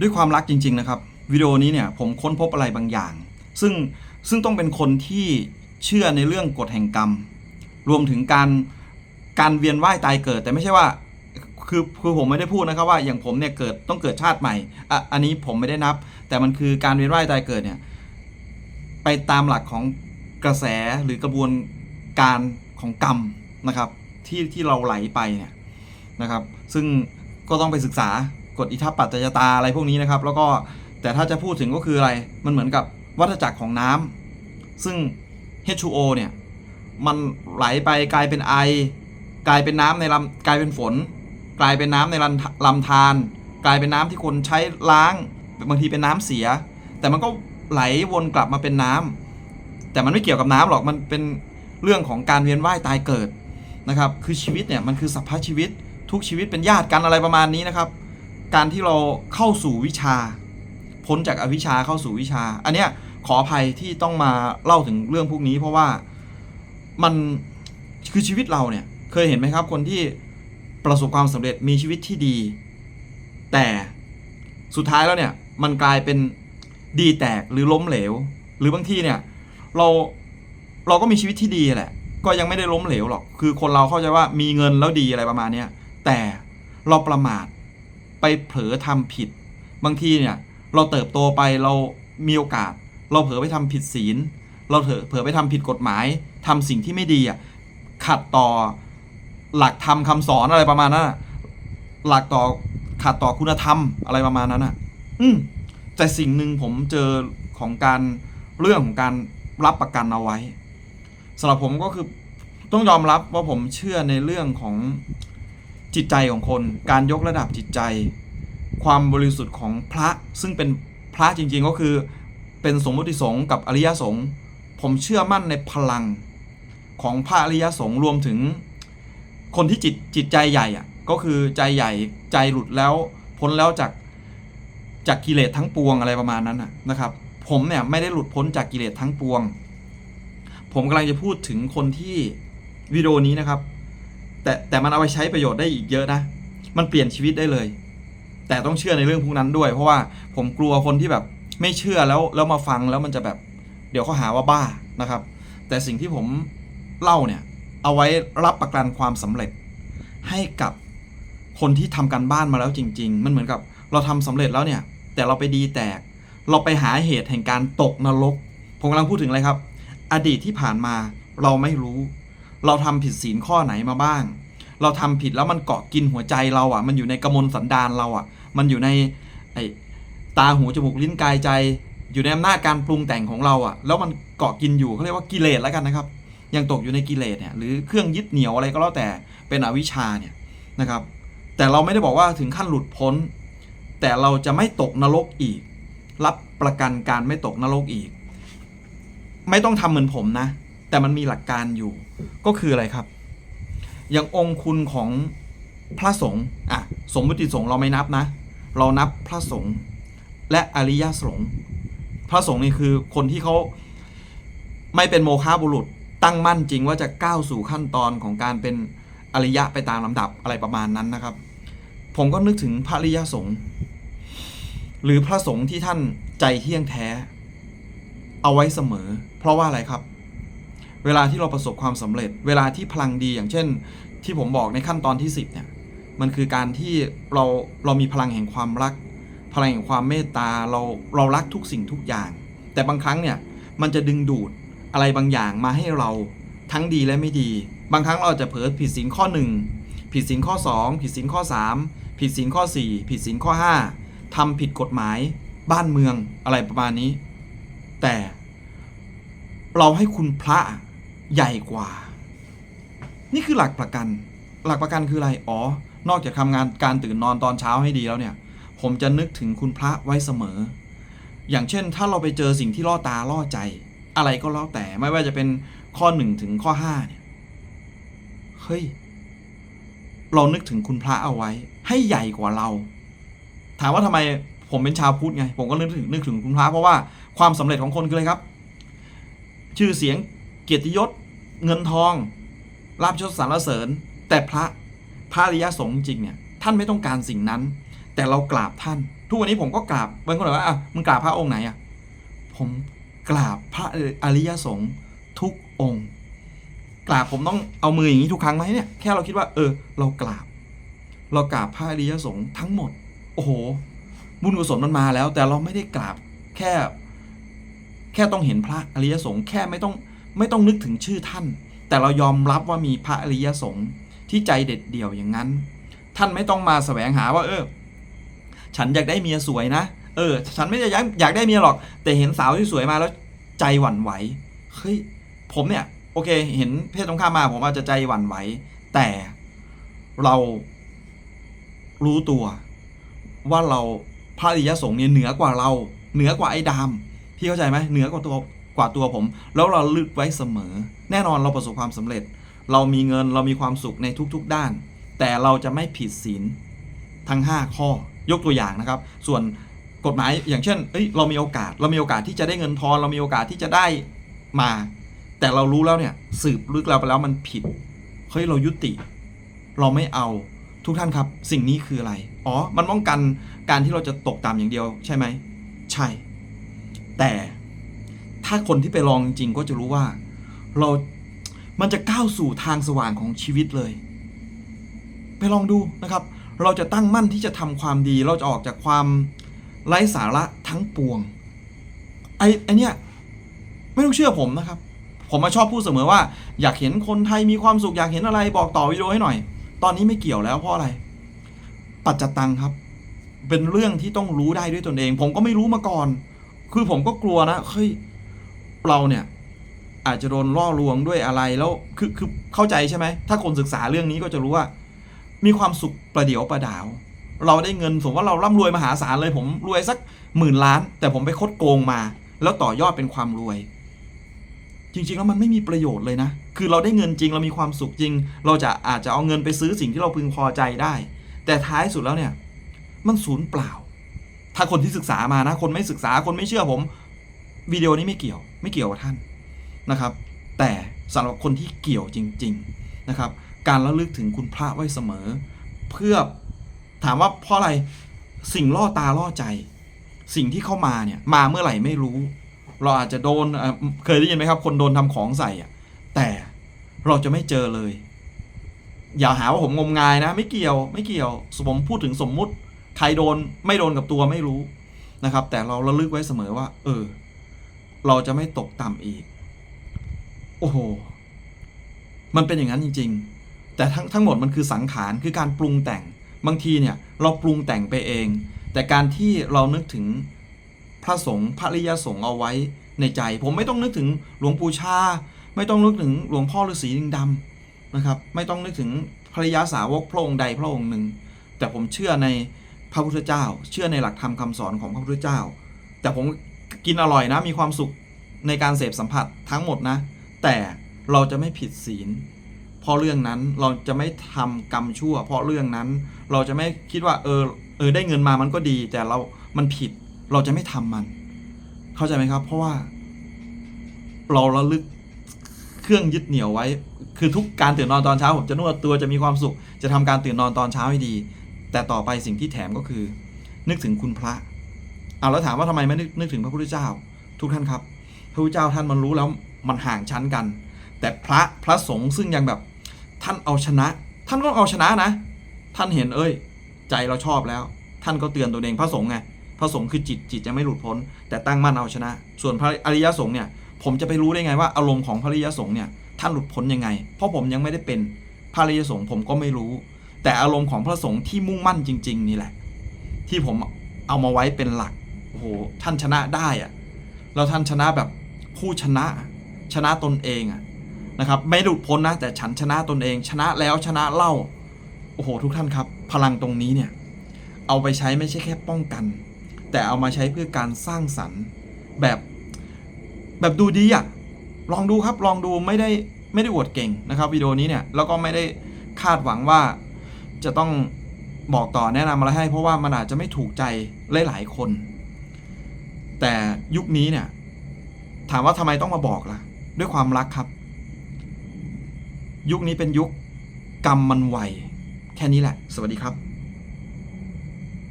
ด้วยความรักจริง ๆ นะครับ วิดีโอนี้เนี่ยผมค้นพบอะไรบางอย่าง ซึ่งซึ่งต้องเป็นคนที่เชื่อในเรื่องกฎแห่งกรรม รวมถึงการการเวียนว่ายตายเกิด แต่ไม่ใช่ว่าคือคือผมไม่ได้พูดนะครับว่าอย่างผมเนี่ยเกิดต้องเกิดชาติใหม่อะอันนี้ผมไม่ได้นับ แต่มันคือการเวียนว่ายตายเกิดเนี่ยไปตามหลักของกระแสหรือกระบวนการของกรรมนะครับที่ที่เราไหลไปเนี่ยนะครับ ซึ่งก็ต้องไปศึกษา กฎอิทัปปัจจยตาอะไรพวกนี้นะครับ แล้วก็แต่ถ้าจะพูดถึงก็คืออะไร มันเหมือนกับวัฏจักรของน้ำซึ่ง H2O เนี่ย มันไหลไปกลายเป็นไอ กลายเป็นน้ำในลำกลายเป็นฝน กลายเป็นน้ำในลำลำธาร กลายเป็นน้ำที่คนใช้ล้าง บางทีเป็นน้ำเสีย แต่มันก็ไหลวนกลับมาเป็นน้ำแต่มันไม่เกี่ยวกับน้ำหรอก มันเป็นเรื่องของการเวียนว่ายตายเกิดนะครับ คือชีวิตเนี่ยมันคือสัพพะชีวิต ทุกชีวิตเป็นญาติกันอะไรประมาณนี้นะครับ การที่เราเข้าสู่วิชา พ้นจากอวิชชาเข้าสู่วิชา อันเนี้ยขออภัยที่ต้องมาเล่าถึงเรื่องพวกนี้ เพราะว่ามันคือชีวิตเราเนี่ยเคยเห็นไหมครับ คนที่ประสบความสำเร็จมีชีวิตที่ดี แต่สุดท้ายแล้วเนี่ยมันกลายเป็นดีแตกหรือล้มเหลว หรือบางทีเนี่ยเราเราก็มีชีวิตที่ดีแหละ ก็ยังไม่ได้ล้มเหลวหรอก คือคนเราเข้าใจว่ามีเงินแล้วดีอะไรประมาณเนี้ยแต่เราประมาท ไปเผลอทำผิด บางทีเนี่ยเราเติบโตไปเรามีโอกาส เราเผลอไปทำผิดศีล เราเผลอเผลอไปทำผิดกฎหมายทำสิ่งที่ไม่ดีอะขัดต่อหลักธรรมคำสอนอะไรประมาณนั้นหลักต่อขัดต่อคุณธรรมอะไรประมาณนั้นอะ อืมแต่สิ่งหนึ่งผมเจอของการเรื่องของการรับประกันเอาไว้สำหรับผมก็คือต้องยอมรับว่าผมเชื่อในเรื่องของ จิตใจของคน การยกระดับจิตใจ ความบริสุทธิ์ของพระซึ่งเป็นพระจริงๆก็คือ เป็นสมมติสงฆ์กับอริยสงฆ์ผมเชื่อมั่นในพลังของพระอริยสงฆ์รวมถึง คนที่จิตจิตใจใหญ่อะก็คือใจใหญ่ใจหลุดแล้วพ้นแล้วจากจากกิเลสทั้งปวงอะไรประมาณนั้นนะนะครับ ผมเนี่ยไม่ได้หลุดพ้นจากกิเลสทั้งปวง ผมกำลังจะพูดถึงคนที่วิดีโอนี้นะครับ แต่แต่มันเอาไปใช้ประโยชน์ได้อีกเยอะนะ มันเปลี่ยนชีวิตได้เลย แต่ต้องเชื่อในเรื่องพวกนั้นด้วย เพราะว่าผมกลัวคนที่แบบไม่เชื่อแล้วแล้วมาฟังแล้วมันจะแบบ เดี๋ยวเขาหาว่าบ้านะครับ แต่สิ่งที่ผมเล่าเนี่ย เอาไว้รับประกันความสำเร็จ ให้กับคนที่ทำการบ้านมาแล้วจริง ๆ มันเหมือนกับเราทำสำเร็จแล้วเนี่ย แต่เราไปดีแตก เราไปหาเหตุแห่งการตกนรก ผมกำลังพูดถึงอะไรครับ อดีตที่ผ่านมาเราไม่รู้ เราทำผิดศีลข้อไหนมาบ้าง เราทำผิดแล้วมันเกาะกินหัวใจเราอะ มันอยู่ในกระมวลสันดานเราอะ มันอยู่ในไอตาหูจมูกลิ้นกายใจ อยู่ในอำนาจการปรุงแต่งของเราอะ แล้วมันเกาะกินอยู่เขาเรียกว่ากิเลสแล้วกันนะครับ ยังตกอยู่ในกิเลสเนี่ยหรือเครื่องยึดเหนี่ยวอะไรก็แล้วแต่เป็นอวิชชาเนี่ยนะครับ แต่เราไม่ได้บอกว่าถึงขั้นหลุดพ้น แต่เราจะไม่ตกนรกอีก รับประกันการไม่ตกนรกอีก ไม่ต้องทำเหมือนผมนะ แต่มันมีหลักการอยู่ ก็คืออะไรครับ อย่างองค์คุณของพระสงฆ์อะสมมติสงฆ์เราไม่นับนะ เรานับพระสงฆ์และอริยสงฆ์พระสงฆ์นี่คือคนที่เขาไม่เป็นโมฆะบุรุษตั้งมั่นจริงว่าจะก้าวสู่ขั้นตอนของการเป็นอริยะไปตามลำดับอะไรประมาณนั้นนะครับ ผมก็นึกถึงพระอริยสงฆ์หรือพระสงฆ์ที่ท่านใจเที่ยงแท้ เอาไว้เสมอ เพราะว่าอะไรครับ เวลาที่เราประสบความสำเร็จ เวลาที่พลังดีอย่างเช่น ที่ผมบอกในขั้นตอนที่ 10เนี่ยมันคือการที่เราเรามีพลังแห่งความรัก พลังแห่งความเมตตาเราเรารักทุกสิ่งทุกอย่าง แต่บางครั้งเนี่ยมันจะดึงดูดอะไรบางอย่างมาให้เราทั้งดีและไม่ดี บางครั้งเราจะเผลอผิดศีลข้อ 1 ผิดศีลข้อ 2 ผิดศีลข้อ 3 ผิดศีลข้อ 4 ผิดศีลข้อ 5ทำผิดกฎหมายบ้านเมืองอะไรประมาณนี้ แต่เราให้คุณพระ ใหญ่กว่า นี่คือหลักประกัน หลักประกันคืออะไร อ๋อ นอกจากทำงานการตื่นนอนตอนเช้าให้ดีแล้วเนี่ย ผมจะนึกถึงคุณพระไว้เสมอ อย่างเช่น ถ้าเราไปเจอสิ่งที่ล่อตาล่อใจ อะไรก็แล้วแต่ไม่ว่าจะเป็นข้อหนึ่งถึงข้อห้าเนี่ย เฮ้ย เรานึกถึงคุณพระเอาไว้ ให้ใหญ่กว่าเรา ถามว่าทำไมผมเป็นชาวพุทธไง ผมก็นึกถึงนึกถึงคุณพระเพราะว่าความสำเร็จของคนคืออะไรครับ ชื่อเสียง เกียรติยศ เงินทองลาบยศสรรเสริญ แต่พระพระอริยสงฆ์จริงเนี่ยท่านไม่ต้องการสิ่งนั้น แต่เรากราบท่าน ทุกวันนี้ผมก็กราบบางคนบอกว่าอะมึงกราบพระองค์ไหนอะผมกราบพระอริยสงฆ์ทุกองค์ กราบผมต้องเอามืออย่างนี้ทุกครั้งไหมเนี่ยแค่เราคิดว่า เออ เรากราบ เรากราบพระอริยสงฆ์ทั้งหมด โอ้โห บุญกุศลมันมาแล้ว แต่เราไม่ได้กราบแค่ แค่ต้องเห็นพระอริยสงฆ์แค่ไม่ต้อง ไม่ต้องนึกถึงชื่อท่าน แต่เรายอมรับว่ามีพระอริยสงฆ์ที่ใจเด็ดเดี่ยวอย่างนั้น ท่านไม่ต้องมาแสวงหาว่า เออ ฉันอยากได้เมียสวยนะ เออ ฉันไม่ได้อยากอยากได้เมียหรอก แต่เห็นสาวที่สวยมาแล้วใจหวั่นไหว เฮ้ย ผมเนี่ย โอเค เห็นเพศตรงข้ามมาผมอาจจะใจหวั่นไหว แต่เรารู้ตัว ว่าเราพระอริยสงฆ์เนี่ยเหนือกว่าเรา เหนือกว่าไอ้ดาม พี่เข้าใจไหมเหนือกว่าตัว กว่าตัวผม แล้วเราลึกไว้เสมอ แน่นอนเราประสบความสำเร็จ เรามีเงินเรามีความสุขในทุกๆด้าน แต่เราจะไม่ผิดศีลทั้ง 5 ข้อยกตัวอย่างนะครับ ส่วนกฎหมายอย่างเช่นเอ้ยเรามีโอกาส เรามีโอกาสที่จะได้เงินทอน เรามีโอกาสที่จะได้มา แต่เรารู้แล้วเนี่ยสืบลึกแล้วไปแล้วมันผิดเฮ้ยเรายุติ เราไม่เอาทุกท่านครับ สิ่งนี้คืออะไร อ๋อ มันป้องกันการที่เราจะตกต่ำอย่างเดียวใช่ไหม ใช่ แต่ ถ้าคนที่ไปลองจริงๆก็จะรู้ว่า เรามันจะก้าวสู่ทางสว่างของชีวิตเลย ไปลองดูนะครับ เราจะตั้งมั่นที่จะทำความดี เราจะออกจากความไร้สาระทั้งปวง ไอ้ไอเนี้ยไม่ต้องเชื่อผมนะครับ ผมมาชอบพูดเสมอว่า อยากเห็นคนไทยมีความสุขอยากเห็นอะไรบอกต่อวิดีโอให้หน่อย ตอนนี้ไม่เกี่ยวแล้วเพราะอะไร ปัจจตังครับ เป็นเรื่องที่ต้องรู้ได้ด้วยตนเอง ผมก็ไม่รู้มาก่อน คือผมก็กลัวนะเฮ้ย เราเนี่ยอาจจะโดนล่อลวงด้วยอะไรแล้วคือคือเข้าใจใช่ไหมถ้าคนศึกษาเรื่องนี้ก็จะรู้ว่า มีความสุขประเดี๋ยวประดาว เราได้เงินสมมติว่าเราร่ำรวยมหาศาลเลยผมรวยสักหมื่นล้าน แต่ผมไปคดโกงมา แล้วต่อยอดเป็นความรวย จริง ๆ แล้วมันไม่มีประโยชน์เลยนะ คือเราได้เงินจริงเรามีความสุขจริง เราจะอาจจะเอาเงินไปซื้อสิ่งที่เราพึงพอใจได้ แต่ท้ายสุดแล้วเนี่ย มันสูญเปล่า ถ้าคนที่ศึกษามานะ คนไม่ศึกษาคนไม่เชื่อผมวิดีโอนี้ไม่เกี่ยว ไม่เกี่ยวกับท่านนะครับ แต่สำหรับคนที่เกี่ยวจริง ๆนะครับ การระลึกถึงคุณพระไว้เสมอ เพื่อถามว่าเพราะอะไรสิ่งล่อตาล่อใจ สิ่งที่เข้ามาเนี่ยมาเมื่อไหร่ไม่รู้ เราอาจจะโดนเเคยได้ยินไหมครับ คนโดนทำของใส่อะแต่เราจะไม่เจอเลย อย่าหาว่าผมงมงายนะ ไม่เกี่ยวไม่เกี่ยวผมพูดถึงสมมุติ ใครโดนไม่โดนกับตัวไม่รู้นะครับ แต่เราระลึกไว้เสมอว่า เออ เราจะไม่ตกต่ำอีก โอ้โห มันเป็นอย่างนั้นจริง ๆ แต่ทั้งทั้งหมดมันคือสังขารคือการปรุงแต่ง บางทีเนี่ยเราปรุงแต่งไปเอง แต่การที่เรานึกถึงพระสงฆ์พระริยสงฆ์เอาไว้ในใจ ผมไม่ต้องนึกถึงหลวงปู่ชา ไม่ต้องนึกถึงหลวงพ่อฤาษีลิงดำนะครับ ไม่ต้องนึกถึงภริยาสาวกพระองค์ใดพระองค์หนึ่ง แต่ผมเชื่อในพระพุทธเจ้า เชื่อในหลักธรรมคำสอนของพระพุทธเจ้า แต่ผม กินอร่อยนะ มีความสุขในการเสพสัมผัสทั้งหมดนะ แต่เราจะไม่ผิดศีล เพราะเรื่องนั้นเราจะไม่ทำกรรมชั่ว เพราะเรื่องนั้นเราจะไม่คิดว่าเออเออได้เงินมามันก็ดี แต่เรา มันผิด เราจะไม่ทำมัน เข้าใจไหมครับ เพราะว่า เราระลึกเครื่องยึดเหนี่ยวไว้ คือทุกการตื่นนอนตอนเช้าผมจะนวดตัวจะมีความสุข จะทำการตื่นนอนตอนเช้าให้ดี แต่ต่อไปสิ่งที่แถมก็คือ นึกถึงคุณพระ เอาแล้วถามว่าทำไมไม่นึกนึกถึงพระพุทธเจ้า ทุกท่านครับ พระพุทธเจ้าท่านมันรู้แล้วมันห่างชั้นกัน แต่พระพระสงฆ์ซึ่งยังแบบท่านเอาชนะ ท่านก็เอาชนะนะ ท่านเห็นเอ้ย ใจเราชอบแล้ว ท่านก็เตือนตัวเองพระสงฆ์ไงพระสงฆ์คือจิตจิตยังไม่หลุดพ้น แต่ตั้งมั่นเอาชนะ ส่วนพระอริยสงฆ์เนี่ย ผมจะไปรู้ได้ไงว่าอารมณ์ของพระอริยสงฆ์เนี่ยท่านหลุดพ้นยังไง เพราะผมยังไม่ได้เป็นพระอริยสงฆ์ผมก็ไม่รู้ แต่อารมณ์ของพระสงฆ์ที่มุ่งมั่นจริง ๆ นี่แหละ ที่ผมเอามาไว้เป็นหลัก โหท่านชนะได้อะแล้วท่านชนะแบบผู้ชนะชนะตนเองอะนะครับไม่หลุดพ้นนะแต่ฉันชนะตนเอง ชนะแล้วชนะเล่าโอ้โหทุกท่านครับ พลังตรงนี้เนี่ยเอาไปใช้ไม่ใช่แค่ป้องกัน แต่เอามาใช้เพื่อการสร้างสรรค์แบบแบบดูดีอะลองดูครับลองดูไม่ได้ไม่ได้อวดเก่งนะครับวิดีโอนี้เนี่ยแล้วก็ไม่ได้คาดหวังว่าจะต้องบอกต่อแนะนำอะไรให้ เพราะว่ามันอาจจะไม่ถูกใจหลายๆคน แต่ยุคนี้เนี่ย ถามว่าทำไมต้องมาบอกล่ะ ด้วยความรักครับ ยุคนี้เป็นยุคกรรมมันไวแค่นี้แหละ สวัสดีครับ